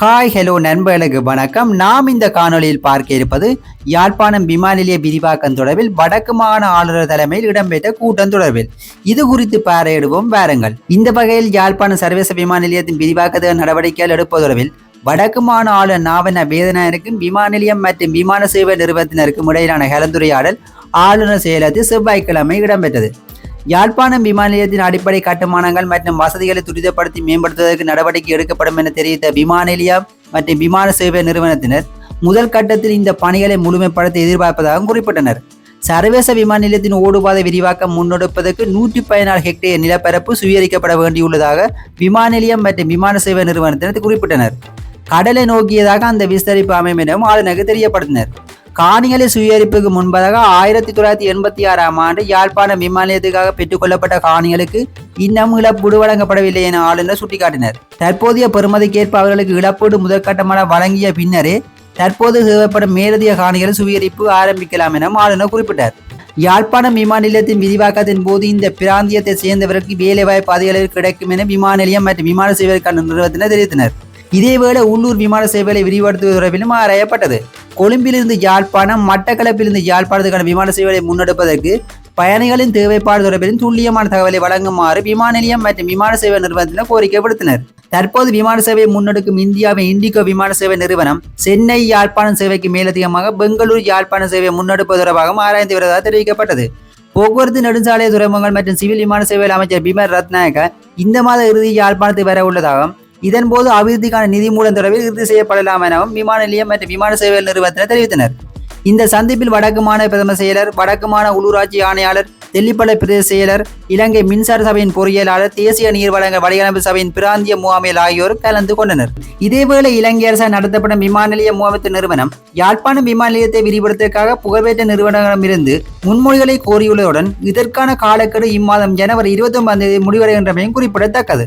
Hi hello நண்பர்களுக்கு வணக்கம். நாம் இந்த காணொளியில் பார்க்க இருப்பது யாழ்ப்பாணம் விமான நிலைய விரிவாக்கம் தொடர்பில் வடக்கு மாகாண ஆளுநர் தலைமையில் இடம்பெற்ற கூட்டம் தொடர்பில். இது குறித்து பாறையிடுவோம் வாருங்கள். இந்த வகையில் யாழ்ப்பாணம் சர்வதேச விமான நிலையத்தின் விரிவாக்க நடவடிக்கைகள் எடுப்பது தொடர்பில் வடக்கு மாகாண ஆளுநர் நாவன வேதனாருக்கும் விமான நிலையம் மற்றும் விமான சேவை நிறுவனத்தினருக்கும் இடையிலான கலந்துரையாடல் ஆளுநர் செயலகத்தில் செவ்வாய்க்கிழமை இடம்பெற்றது. யாழ்ப்பாணம் விமான நிலையத்தின் அடிப்படை கட்டுமானங்கள் மற்றும் வசதிகளை துரிதப்படுத்தி மேம்படுத்துவதற்கு நடவடிக்கை எடுக்கப்படும் என தெரிவித்த விமான நிலையம் மற்றும் விமான சேவை நிறுவனத்தினர் முதல் கட்டத்தில் இந்த பணிகளை முழுமைப்படுத்த எதிர்பார்ப்பதாகவும் குறிப்பிட்டனர். சர்வதேச விமான நிலையத்தின் ஓடுபாதை விரிவாக்கம் முன்னெடுப்பதற்கு நூற்றி பதினாறு ஹெக்டேர் நிலப்பரப்பு சுவீகரிக்கப்பட வேண்டியுள்ளதாக விமான நிலையம் மற்றும் விமான சேவை நிறுவனத்தினர் குறிப்பிட்டனர். கடலை நோக்கியதாக அந்த விஸ்தரிப்பு அமையும் எனவும் ஆளுநருக்கு தெரியப்படுத்தினர். காணிகளை சுயரிப்புக்கு முன்பதாக ஆயிரத்தி தொள்ளாயிரத்தி எண்பத்தி ஆறாம் ஆண்டு யாழ்ப்பாணம் விமான நிலையத்துக்காக பெற்றுக்கொள்ளப்பட்ட காணிகளுக்கு இன்னும் இழப்பீடு வழங்கப்படவில்லை என ஆளுநர் சுட்டிக்காட்டினர். தற்போதைய பெறுமதிக்கேற்ப அவர்களுக்கு இழப்பீடு முதற்கட்டமான வழங்கிய பின்னரே தற்போது தேவைப்படும் மேலதிக காணிகள் சுயரிப்பு ஆரம்பிக்கலாம் என ஆளுநர் குறிப்பிட்டார். யாழ்ப்பாணம் விமான நிலையத்தின் விரிவாக்கத்தின் போது இந்த பிராந்தியத்தை சேர்ந்தவர்களுக்கு வேலைவாய்ப்பு அதிகளவில் கிடைக்கும் என விமான நிலையம் மற்றும் விமான சேவைக்கான நிறுவனத்தினர் தெரிவித்தனர். இதேவேளை உள்ளூர் விமான சேவைகளை விரிவடுத்துவது தொடர்பிலும் ஆராயப்பட்டது. கொழும்பிலிருந்து யாழ்ப்பாணம் மட்டக்களப்பிலிருந்து யாழ்ப்பாணத்துக்கான விமான சேவைகளை முன்னெடுப்பதற்கு பயணிகளின் தேவைப்பாடு தொடர்பிலும் துல்லியமான தகவலை வழங்குமாறு விமான நிலையம் மற்றும் விமான சேவை நிறுவனத்தினர் கோரிக்கை விடுத்தனர் தற்போது விமான சேவையை முன்னெடுக்கும் இந்தியாவின் இண்டிகோ விமான சேவை நிறுவனம் சென்னை யாழ்ப்பாணம் சேவைக்கு மேலதிகமாக பெங்களூரு யாழ்ப்பாண சேவையை முன்னெடுப்பது தொடர்பாகவும் ஆராய்ந்து வருவதாக தெரிவிக்கப்பட்டது. போக்குவரத்து நெடுஞ்சாலை துறைமுகங்கள் மற்றும் சிவில் விமான சேவைகள் அமைச்சர் பிமர் ரத்நாயக்க இந்த மாத இறுதி யாழ்ப்பாணத்தை வர உள்ளதாகவும் இதன்போது அபிவிருத்திக்கான நிதி மூலம் தொடர்பில் இறுதி செய்யப்படலாம் எனவும் விமான நிலையம் மற்றும் விமான சேவை நிறுவனத்தினர் தெரிவித்தனர். இந்த சந்திப்பில் வடக்கு மாநில பிரதம செயலர் வடக்கு மாநில உள்ளூராட்சி ஆணையாளர் தெல்லிப்பள பிரதேச செயலர் இலங்கை மின்சார சபையின் பொறியியலாளர் தேசிய நீர் வழங்கல் வடிவமைப்பு சபையின் பிராந்திய முகாமையில் ஆகியோர் கலந்து கொண்டனர். இதேவேளை இலங்கை அரசால் நடத்தப்படும் விமான நிலைய முகாமத்து நிறுவனம் யாழ்ப்பாணம் விமான நிலையத்தை விரிவடுத்ததற்காக புகழ்பெற்ற நிறுவனங்களிடமிருந்து முன்மொழிகளை கோரியுள்ளதுடன் இதற்கான காலக்கெடு இம்மாதம் ஜனவரி இருபத்தி ஒன்பதாம் தேதி முடிவடைகின்றமையும் குறிப்பிடத்தக்கது.